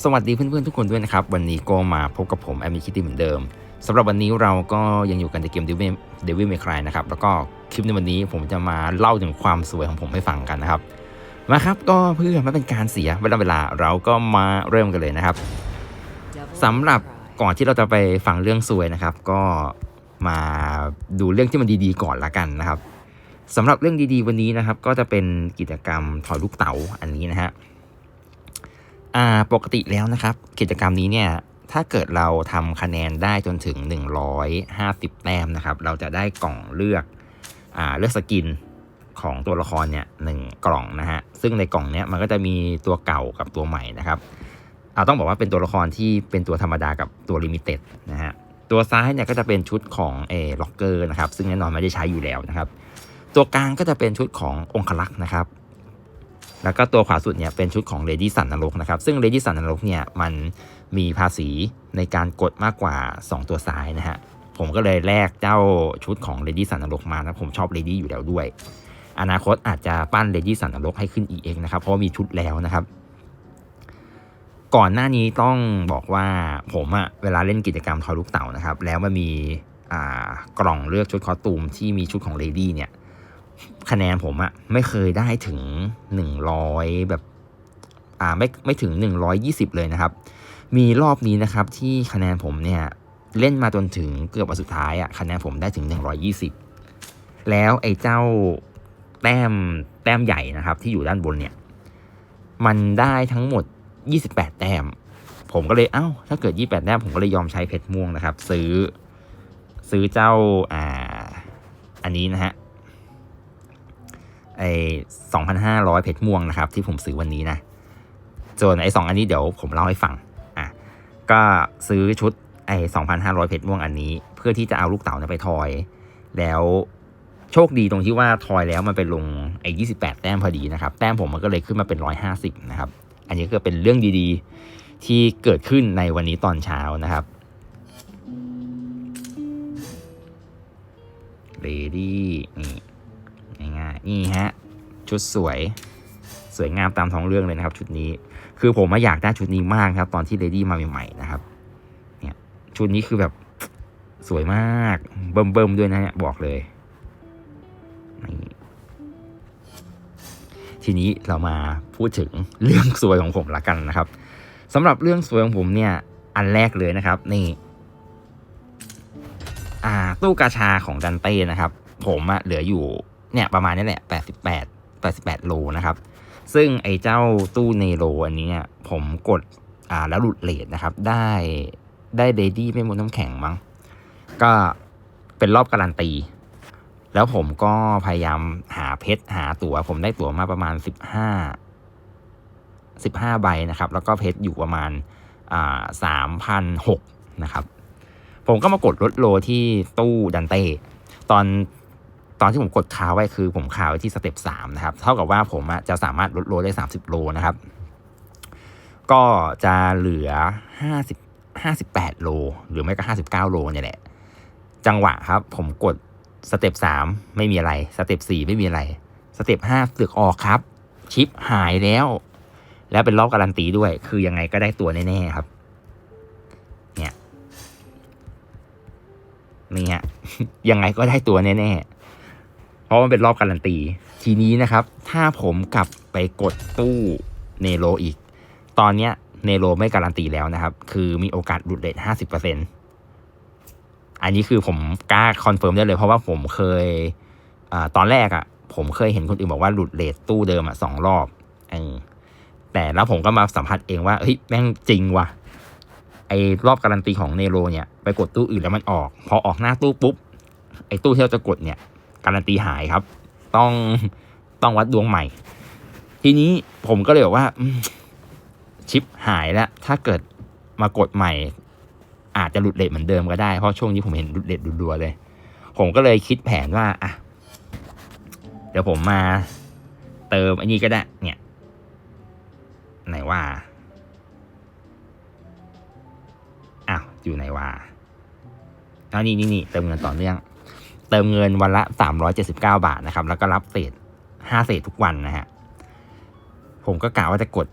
สวัสดีเพื่อนๆทุกคนด้วยนะครับ วันนี้ก็มาพบกับผมแอมมี่คิตตี้เหมือนเดิมสำหรับวันนี้เราก็ยังอยู่กันในเกม Devil Devil May Cry นะครับ แล้วก็คลิปในวันนี้ผมจะมาเล่าถึงความสวยของผมให้ฟังกันนะครับ มาครับก็เพื่อไม่เป็นการเสียเวลาเวลาเราก็มาเริ่มกันเลยนะครับสำหรับก่อนที่เราจะไปฟังเรื่องสวยนะครับ ก็มาดูเรื่องที่มันดีๆก่อนละกันนะครับสำหรับเรื่องดีๆวันนี้นะครับ ก็จะเป็นกิจกรรมถอยลูกเต๋าอันนี้นะฮะ อ่าปกติแล้วนะครับ กิจกรรมนี้เนี่ยถ้าเกิดเราทำคะแนนได้จนถึง 150 แต้มนะครับ เราจะได้กล่องเลือกอ่าเลือกสกินของตัวละครเนี่ยหนึ่งกล่องนะฮะซึ่งในกล่องเนี้ยมันก็จะมีตัวเก่ากับตัวใหม่นะครับเอาต้องบอกว่าเป็นตัวละครที่เป็นตัวธรรมดากับตัวลิมิเต็ดนะฮะตัวซ้ายเนี่ยก็จะเป็นชุดของเอล็อกเกอร์นะครับซึ่งแน่นอนไม่ได้ใช้อยู่แล้วนะครับ ตัวกลางก็จะเป็นชุดขององคลักษ์นะครับ แล้วก็ตัวขวาสุดเนี่ยเป็นชุดของเลดี้สันนรกนะครับ ซึ่งเลดี้สันนรกเนี่ยมันมีภาษีในการกดมากกว่า 2 ตัวซ้ายนะฮะ ผมก็เลยแลกเจ้าชุดของเลดี้สันนรกมานะผมชอบเลดี้อยู่แล้วด้วย อนาคตอาจจะปั้นเลดี้สันนรกให้ขึ้น EX นะครับ เพราะมีชุดแล้วนะครับ ก่อนหน้านี้ต้องบอกว่าผมอะเวลาเล่นกิจกรรมทอยลูกเต่านะครับ แล้วมันมีกล่องเลือกชุดคอสตูมที่มีชุดของเลดี้เนี่ย คะแนนผมอะไม่เคยได้ถึง 100 แบบอ่าไม่ไม่ถึง 120 เลยนะครับ มีรอบนี้นะครับที่คะแนนผมเนี่ยเล่นมาจนถึงเกือบวันสุดท้ายอะคะแนนผมได้ถึง 120 แล้วไอ้เจ้าแต้มแต้มใหญ่นะครับ ที่อยู่ด้านบนเนี่ย มันได้ทั้งหมด 28 แต้ม ผมก็เลยเอ้า ถ้าเกิด 28 แต้มผมก็เลยยอมใช้เพชรม่วงนะครับ ซื้อ ซื้อเจ้าอ่า อันนี้นะฮะ ไอ้สองพันห้าร้อยเพชรม่วงนะครับ ที่ผมซื้อวันนี้นะส่วนไอ้สองอันนี้เดี๋ยวผมเล่าให้ฟังอะก็ซื้อชุดไอ้สองพันห้าร้อยเพชรม่วงอันนี้ เพื่อที่จะเอาลูกเต๋าเนี่ยไปทอย แล้วโชคดีตรงที่ว่าทอยแล้วมันไปลงไอ้ยี่สิบแปดแต้มพอดีนะครับ แต้มผมมันก็เลยขึ้นมาเป็นร้อยห้าสิบนะครับ อันนี้ก็เป็นเรื่องดีๆที่เกิดขึ้นในวันนี้ตอนเช้านะครับเลดี้นี่ ง่ายๆนี่ฮะ ชุดสวย สวยงามตามท้องเรื่องเลยนะครับ ชุดนี้ คือผมมาอยากได้ชุดนี้มากครับ ตอนที่เลดี้มาใหม่ๆนะครับ เนี่ย ชุดนี้คือแบบสวยมาก เบิ่มๆด้วยนะเนี่ยบอกเลยนี่ทีนี้เรามาพูดถึงเรื่องสวยของผมละกันนะครับสำหรับเรื่องสวยของผมเนี่ย อันแรกเลยนะครับ นี่ อ่า ตู้กาชาของดันเต้นะครับ ผมอะเหลืออยู่ เนี่ยประมาณนี้แหละ 88 88 โลนะครับ ซึ่งไอ้เจ้าตู้เนโรอันนี้เนี่ยผมกดอ่าแล้วหลุดเลทนะครับ ได้ได้เดดี้ไม่มดน้ำแข็งมั้ง ก็เป็นรอบการันตี แล้วผมก็พยายามหาเพชรหาตั๋ว ผมได้ตั๋วมาประมาณ 15 15 ใบนะครับ แล้วก็เพชรอยู่ประมาณอ่า3,006นะครับ ผมก็มากดลดโลที่ตู้ดันเต้ตอน ตอนที่ผมกดคาไว้คือผมคาไว้ที่สเต็ปสามนะครับ เท่ากับว่าผมจะสามารถลดโลได้ 30 โลนะครับ ก็จะเหลือ 50 58 โล หรือไม่ก็ 59 โลเนี่ยแหละ จังหวะครับ ผมกดสเต็ปสามไม่มีอะไรสเต็ปสี่ไม่มีอะไรสเต็ปห้าเสือกออกครับ ชิปหายแล้ว แล้วเป็นรอบการันตีด้วย คือยังไงก็ได้ตัวแน่ๆครับ เนี่ยนี่ฮะยังไงก็ได้ตัวแน่ๆ ราะมันเป็นรอบการันตี ทีนี้นะครับ ถ้าผมกลับไปกดตู้เนโรอีก ตอนเนี้ยเนโรไม่การันตีแล้วนะครับ คือมีโอกาสหลุดเลทห้าสิบเปอร์เซ็นอันนี้คือผมกล้าคอนเฟิร์มได้เลย เพราะว่าผมเคยอตอนแรกอะ่ะ ผมเคยเห็นคนอื่นบอกว่าหลุดเลทตู้เดิมอะ่ะสองรอบออแต่แล้วผมก็มาสัมผัสเองว่าเฮ้ยแม่งจริงว่ะไอ้รอบการันตีของเนโรเนี่ย ไปกดตู้อื่นแล้วมันออก พอออกหน้าตู้ปุ๊บไอ้ตู้ที่เราจะกดเนี่ย การันตีหายครับ ต้องต้องวัดดวงใหม่ ทีนี้ผมก็เลยบอกว่าชิปหายแล้ว ถ้าเกิดมากดใหม่ อาจจะหลุดเลทเหมือนเดิมก็ได้ เพราะช่วงนี้ผมเห็นหลุดเลทรัวๆเลย ผมก็เลยคิดแผนว่าอะเดี๋ยวผมมาเติมอันนี้ก็ได้ เนี่ย ไหนว่าอ้าวอยู่ไหนวะอันนี้นี่นี่เติมเงินต่อเนื่อง เติมเงินวันละสามร้อยเจ็ดสิบเก้าบาทนะครับ แล้วก็รับเศษห้าเศษทุกวันนะฮะ ผมก็กะว่าจะกด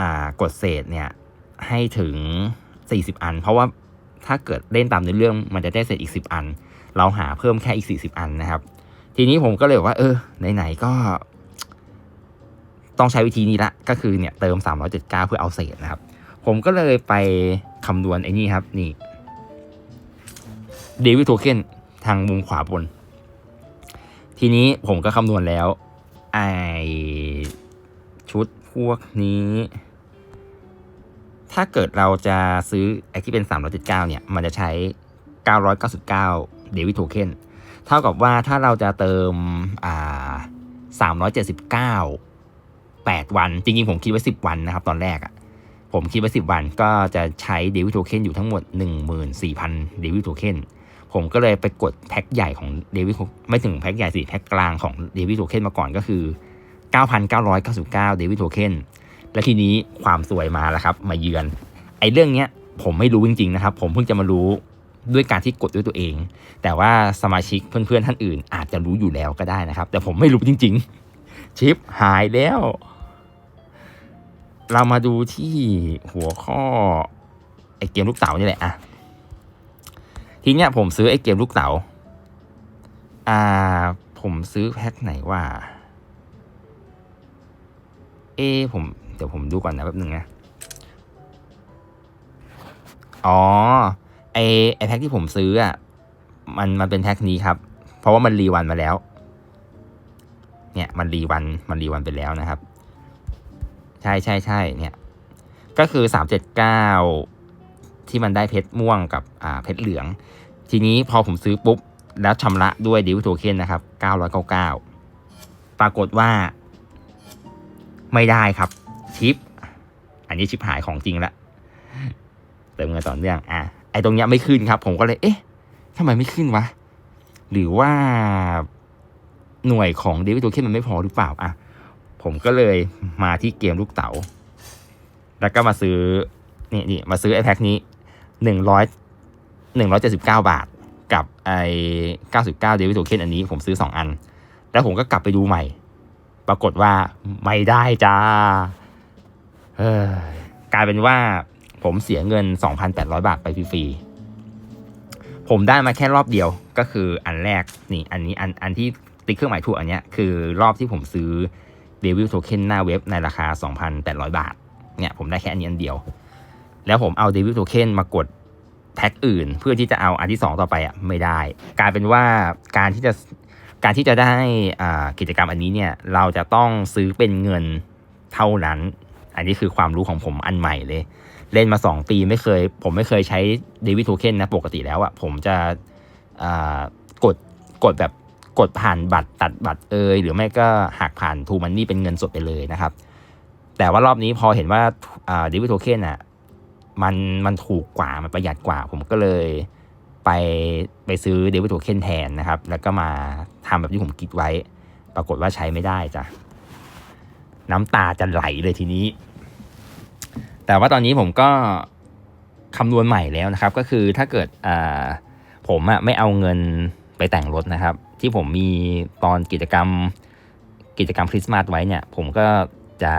อ่ากดเศษเนี่ยให้ถึง 40 อัน เพราะว่าถ้าเกิดเล่นตามในเรื่องมันจะได้เสร็จอีก 10 อัน เราหาเพิ่มแค่อีก 40 อันนะครับ ทีนี้ผมก็เลยบอกว่า เออไหนๆก็ ต้องใช้วิธีนี้ละ ก็คือเนี่ยเติม 379 เพื่อเอาเศษนะครับ ผมก็เลยไปคำนวณไอ้นี่ครับ นี่เดวิดโทเค็น ทางมุมขวาบน ทีนี้ผมก็คำนวณแล้วไอชุดพวกนี้ ถ้าเกิดเราจะซื้อไอที่เป็น 379 เนี่ย มันจะใช้ 999 เดวิดโทเค็นเท่ากับว่าถ้าเราจะเติมอ่า379 8 วัน จริงๆ ผมคิดไว้ 10 วันนะครับ ตอนแรกอะ่ะผมคิดไว้ 10 วันก็จะใช้เดวิดโทเค็นอยู่ทั้งหมด 14,000 เดวิดโทเค็น ผมก็เลยไปกดแพ็คใหญ่ของเดวิดไม่ถึงแพ็คใหญ่สิแพ็คกลางของเดวิดโทเค็นมาก่อนก็คือ 9,999เดวิดโทเค็นและทีนี้ความสวยมาแล้วครับ มาเยือน ไอ้เรื่องเนี้ยผมไม่รู้จริงๆนะครับ ผมเพิ่งจะมารู้ด้วยการที่กดด้วยตัวเอง แต่ว่าสมาชิกเพื่อนๆท่านอื่น อาจจะรู้อยู่แล้วก็ได้นะครับ แต่ผมไม่รู้จริง ๆ ชิปหายแล้ว เรามาดูที่หัวข้อไอเกมลูกเต๋านี่แหละอะ ทีเนี้ยผมซื้อไอเกมลูกเต๋าอ่า ผมซื้อแพ็คไหนว่า เอ ผมเดี๋ยวผมดูก่อนนะแป๊บนึงนะ อ๋อ ไอไอแพ็คที่ผมซื้ออะ มันมันเป็นแพ็คนี้ครับ เพราะว่ามันรีวันมาแล้ว เนี่ยมันรีวันมันรีวันไปแล้วนะครับ ใช่ใช่ใช่เนี่ย ก็คือสามเจ็ดเก้า ที่มันได้เพชรม่วงกับเพชรเหลือง ทีนี้พอผมซื้อปุ๊บ แล้วชำระด้วยดิวโทเค็นนะครับเก้าร้อยเก้าเก้าปรากฏว่า ไม่ได้ครับชิป อันนี้ชิปหายของจริงละเติมเงินต่อเนื่องอะไอตรงเนี้ยไม่ขึ้นครับ ผมก็เลย เอ๊ะทำไมไม่ขึ้นวะ หรือว่าหน่วยของเดวิดโทเค็นมันไม่พอหรือเปล่าอะผมก็เลยมาที่เกมลูกเต๋า แล้วก็มาซื้อ นี่นี่มาซื้อไอแพ็คนี้ หนึ่งร้อยหนึ่งร้อยเจ็ดสิบเก้าบาท กับไอเก้าสิบเก้าเดวิดโทเค็นอันนี้ผมซื้อสองอัน แล้วผมก็กลับไปดูใหม่ ปรากฏว่าไม่ได้จ้าเฮ้ยกลายเป็นว่าผมเสียเงิน 2,800 บาทไปฟรีๆผมได้มาแค่รอบเดียวก็คืออันแรกนี่อันนี้อันอันที่ติ๊กเครื่องหมายถูกอันเนี้ยคือรอบที่ผมซื้อเดวิลโทเค็นหน้าเว็บในราคา 2,800 บาท เนี่ยผมได้แค่อันนี้อันเดียว แล้วผมเอาเดวิลโทเค็นมากดแพ็คอื่น เพื่อที่จะเอาอันที่ 2 ต่อไปอะไม่ได้ กลายเป็นว่าการที่จะการที่จะได้กิจกรรมอันนี้เนี่ยเราจะต้องซื้อเป็นเงินเท่านั้น อันนี้คือความรู้ของผมอันใหม่เลย เล่นมา 2 ปีไม่เคย ผมไม่เคยใช้เดวิดโทเค็นนะปกติแล้วอะ่ะผมจะกดกดแบบกดผ่านบัตรตัดบัตรเอยหรือไม่ก็หักผ่านทูมันนี่เป็นเงินสดไปเลยนะครับ แต่ว่ารอบนี้พอเห็นว่าเดวิดโทเค็นอะ มันมันถูกกว่ามันประหยัดกว่า ผมก็เลยไปไปซื้อเดวิดโทเค็นแทนนะครับ แล้วก็มาทำแบบที่ผมคิดไว้ ปรากฏว่าใช้ไม่ได้จ้ะน้ำตาจะไหลเลยทีนี้ แต่ว่าตอนนี้ผมก็คำนวณใหม่แล้วนะครับ ก็คือถ้าเกิดผมอะไม่เอาเงินไปแต่งรถนะครับ ที่ผมมีตอนกิจกรรมกิจกรรมคริสต์มาสไว้เนี่ย ผมก็จะ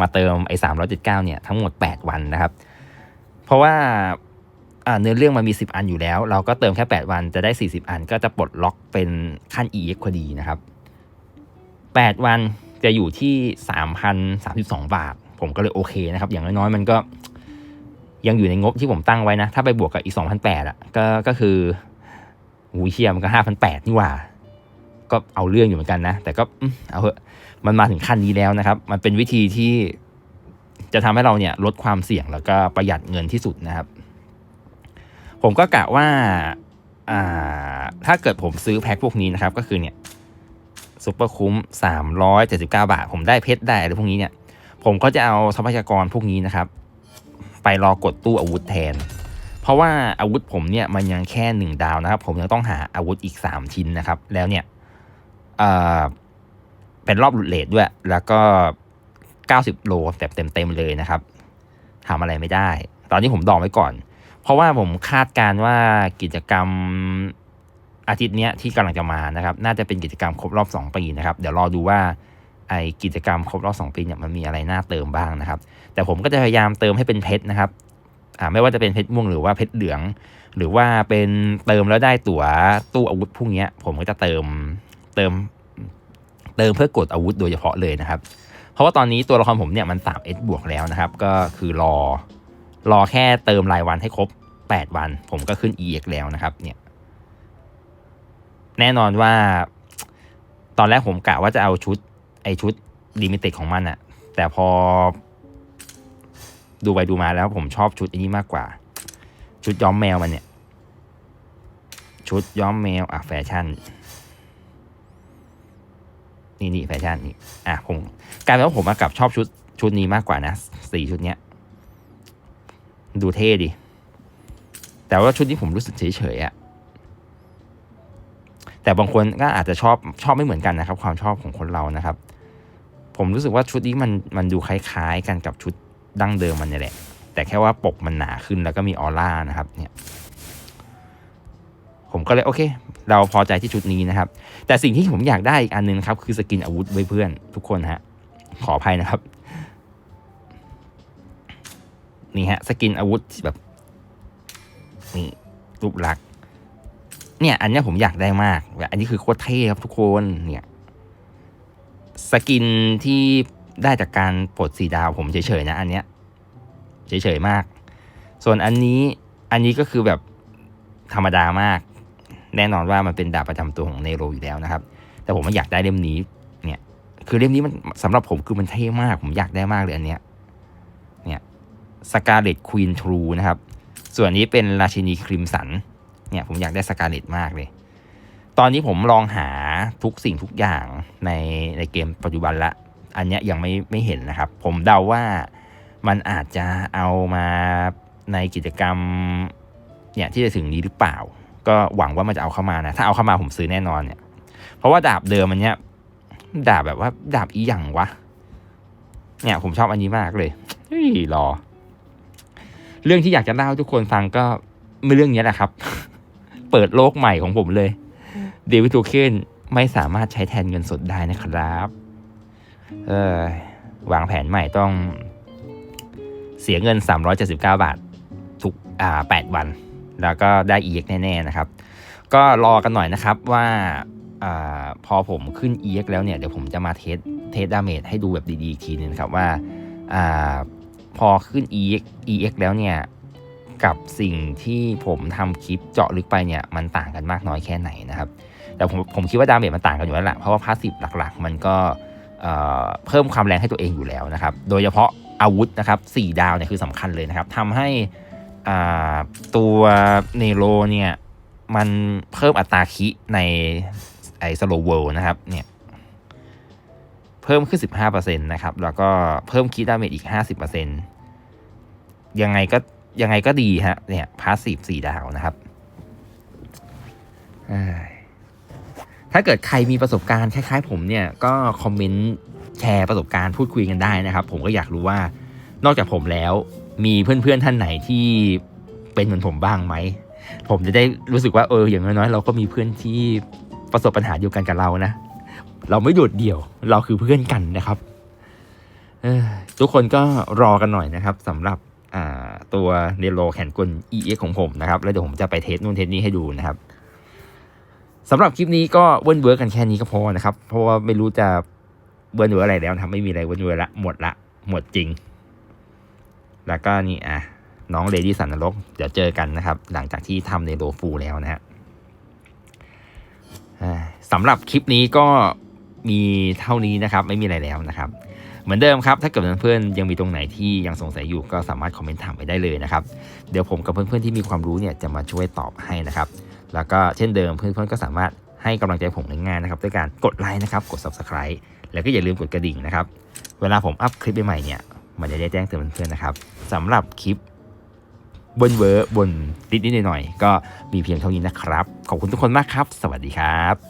มาเติมไอ้สามร้อยเจ็ดเก้าเนี่ย ทั้งหมด 8 วันนะครับ เพราะว่าเนื้อเรื่องมันมี 10 อันอยู่แล้ว เราก็เติมแค่ 8 วันจะได้ 40 อันก็จะปลดล็อกเป็นขั้น EX พอดีนะครับ 8 วันจะอยู่ที่ 3,032 บาท ผมก็เลยโอเคนะครับ อย่างน้อยๆ มันก็ยังอยู่ในงบที่ผมตั้งไว้นะ ถ้าไปบวกกับอีก2,008อะก็ก็คือหูเชียมันก็5,008นี่หว่า ก็เอาเรื่องอยู่เหมือนกันนะ แต่ก็เอาเถอะมันมาถึงขั้นนี้แล้วนะครับ มันเป็นวิธีที่ จะทำให้เราเนี่ยลดความเสี่ยงแล้วก็ประหยัดเงินที่สุดนะครับ ผมก็กะว่าอ่าถ้าเกิดผมซื้อแพ็คพวกนี้นะครับ ก็คือเนี่ยซุปเปอร์คุ้ม 379 บาท ผมได้เพชรได้อะไรพวกนี้เนี่ยผมก็จะเอาทรัพยากรพวกนี้นะครับ ไปรอกดตู้อาวุธแทน เพราะว่าอาวุธผมเนี่ยมันยังแค่หนึ่งดาวนะครับ ผมยังต้องหาอาวุธอีก 3 ชิ้นนะครับ แล้วเนี่ยเอ่อเป็นรอบหลุดเลทด้วย แล้วก็ 90 โลแบบเต็มๆเลยนะครับทำอะไรไม่ได้ ตอนนี้ผมดองไว้ก่อน เพราะว่าผมคาดการว่ากิจกรรมอาทิตย์นี้ที่กำลังจะมานะครับ น่าจะเป็นกิจกรรมครบรอบ 2 ปีนะครับ เดี๋ยวรอดูว่าไอกิจกรรมครบรอบสองปีเนี่ยมันมีอะไรน่าเติมบ้างนะครับ แต่ผมก็จะพยายามเติมให้เป็นเพชรนะครับอ่าไม่ว่าจะเป็นเพชรม่วงหรือว่าเพชรเหลือง หรือว่าเป็นเติมแล้วได้ตั๋วตู้อาวุธพวกนี้ผมก็จะเติมเติม เติมเพื่อกดอาวุธโดยเฉพาะเลยนะครับ ราะว่าตอนนี้ตัวละครผมเนี่ยมัน 3S บวกแล้วนะครับ ก็คือรอรอแค่เติมรายวันให้ครบ 8 วัน ผมก็ขึ้น EX แล้วนะครับ เนี่ย แน่นอนว่า ตอนแรกผมกะว่าจะเอาชุด ไอชุดลิมิเต็ดของมันอะแต่พอ ดูไปดูมาแล้วผมชอบชุดอันนี้มากกว่า ชุดย้อมแมวมันเนี่ย ชุดย้อมแมวอะแฟชั่น นี่นี่แฟชั่นนี่อะผมกลายเป็นว่าผมมากลับชอบชุดชุดนี้มากกว่านะสี่ชุดเนี้ย ดูเท่ดิแต่ว่าชุดนี้ผมรู้สึกเฉยๆอะแต่บางคนก็อาจจะชอบชอบไม่เหมือนกันนะครับ ความชอบของคนเรานะครับ ผมรู้สึกว่าชุดนี้มันมันดูคล้าย ๆ กันกับชุดดั้งเดิมมันนี่แหละ แต่แค่ว่าปกมันหนาขึ้นแล้วก็มีออร่านะครับ เนี่ย ผมก็เลยโอเค เราพอใจที่ชุดนี้นะครับ แต่สิ่งที่ผมอยากได้อีกอันหนึงครับ คือสกินอาวุธไว้เพื่อนทุกคนฮะขออภัยนะครับ นี่ฮะสกินอาวุธแบบนี่รูปลักษณ์เนี่ย อันเนี้ยผมอยากได้มากแบบอันนี้คือโคตรเท่ครับทุกคนเนี่ยสกินที่ได้จากการปลดสีดาวผมเฉยๆนะ อันเนี้ยเฉยๆมาก ส่วนอันนี้อันนี้ก็คือแบบธรรมดามาก แน่นอนว่ามันเป็นดาบประจำตัวของเนโรอยู่แล้วนะครับ แต่ผมอยากได้เล่มนี้เนี่ยคือเล่มนี้มันสำหรับผมคือมันเท่มาก ผมอยากได้มากเลยอันเนี้ยเนี่ยสกาเลตควีนทรูนะครับ ส่วนนี้เป็นราชินีคริมสันเนี่ยผมอยากได้สกาเลตมากเลย ตอนนี้ผมลองหาทุกสิ่งทุกอย่างในในเกมปัจจุบันละ อันเนี้ยยังไม่ไม่เห็นนะครับ ผมเดาว่ามันอาจจะเอามาในกิจกรรมเนี่ยที่จะถึงนี้หรือเปล่า ก็หวังว่ามันจะเอาเข้ามานะ ถ้าเอาเข้ามาผมซื้อแน่นอนเนี่ย เพราะว่าดาบเดิมมันเนี้ย ดาบแบบว่า ดาบอีหยังวะ เนี่ย ผมชอบอันนี้มากเลยเฮ้ยรอ เรื่องที่อยากจะเล่าทุกคนฟังก็ไม่เรื่องนี้แหละครับ เปิดโลกใหม่ของผมเลยเดวิดโทเคนไม่สามารถใช้แทนเงินสดได้นะครับ เออวางแผนใหม่ต้องเสียเงิน 379 บาท ทุกอ่า8วัน แล้วก็ได้ EX แน่ๆนะครับ ก็รอกันหน่อยนะครับว่าอพอผมขึ้น EX แล้วเนี่ย เดี๋ยวผมจะมาเทสเทสดาเมจให้ดูแบบดีๆอีกทีนึงครับว่าอพอขึ้น EX EX แล้วเนี่ย กับสิ่งที่ผมทำคลิปเจาะลึกไปเนี่ย มันต่างกันมากน้อยแค่ไหนนะครับ แต่ผมผมคิดว่าดาเมจมันต่างกันอยู่แล้วแหละเพราะว่าพาสซีฟหลักๆ มันก็เพิ่มความแรงให้ตัวเองอยู่แล้วนะครับ โดยเฉพาะอาวุธนะครับสี่ดาวเนี่ยคือสำคัญเลยนะครับทำให้ ตัวเนโรเนี่ยมันเพิ่มอัตราคิในไอสโลเวลนะครับเนี่ยเพิ่มขึ้น 15%นะครับ แล้วก็เพิ่มคิดดาเมจอีก 50%ยังไงก็ยังไงก็ดีฮะเนี่ยพาสซีฟสี่ดาวนะครับ ถ้าเกิดใครมีประสบการณ์คล้ายๆ ผมเนี่ย ก็คอมเมนต์แชร์ประสบการณ์พูดคุยกันได้นะครับ ผมก็อยากรู้ว่านอกจากผมแล้ว มีเพื่อนๆท่านไหนที่เป็นเหมือนผมบ้างไหม ผมจะได้รู้สึกว่าเอออย่างน้อยๆเราก็มีเพื่อนที่ประสบปัญหาเดียวกันกับเรานะ เราไม่โดดเดี่ยว เราคือเพื่อนกันนะครับออทุกคนก็รอกันหน่อยนะครับสำหรับตัวเนโรแขนกล EX ของผมนะครับ แล้วเดี๋ยวผมจะไปเทสนู่นเทสนี้ให้ดูนะครับสำหรับคลิปนี้ก็เวิร์นเวิร์กันแค่นี้ก็พอนะครับ เพราะว่าไม่รู้จะเวิร์นเวิร์อะไรแล้วนะครับไม่มีอะไรเวิร์นเวิร์ละหมดละหมดจริง แล้วก็นี่อะน้องเลดี้สันนรกเดี๋ยวเจอกันนะครับ หลังจากที่ทำในโลฟูแล้วนะฮะสำหรับคลิปนี้ก็มีเท่านี้นะครับ ไม่มีอะไรแล้วนะครับ เหมือนเดิมครับ ถ้าเกิดเพื่อนๆยังมีตรงไหนที่ยังสงสัยอยู่ก็สามารถคอมเมนต์ถามไปได้เลยนะครับ เดี๋ยวผมกับเพื่อนๆที่มีความรู้เนี่ยจะมาช่วยตอบให้นะครับ แล้วก็เช่นเดิมเพื่อนๆก็สามารถให้กำลังใจผมในงายๆนะครับ ด้วยการกดไลค์นะครับกด subscribe แล้วก็อย่าลืมกดกระดิ่งนะครับ เวลาผมอัพคลิปใหม่ๆเนี่ยมันจะได้แจ้งเตือนเพื่อนๆนะครับ สำหรับคลิปบนเวอร์บนนิดนิดหน่อยๆก็มีเพียงเท่านี้นะครับ ขอบคุณทุกคนมากครับ สวัสดีครับ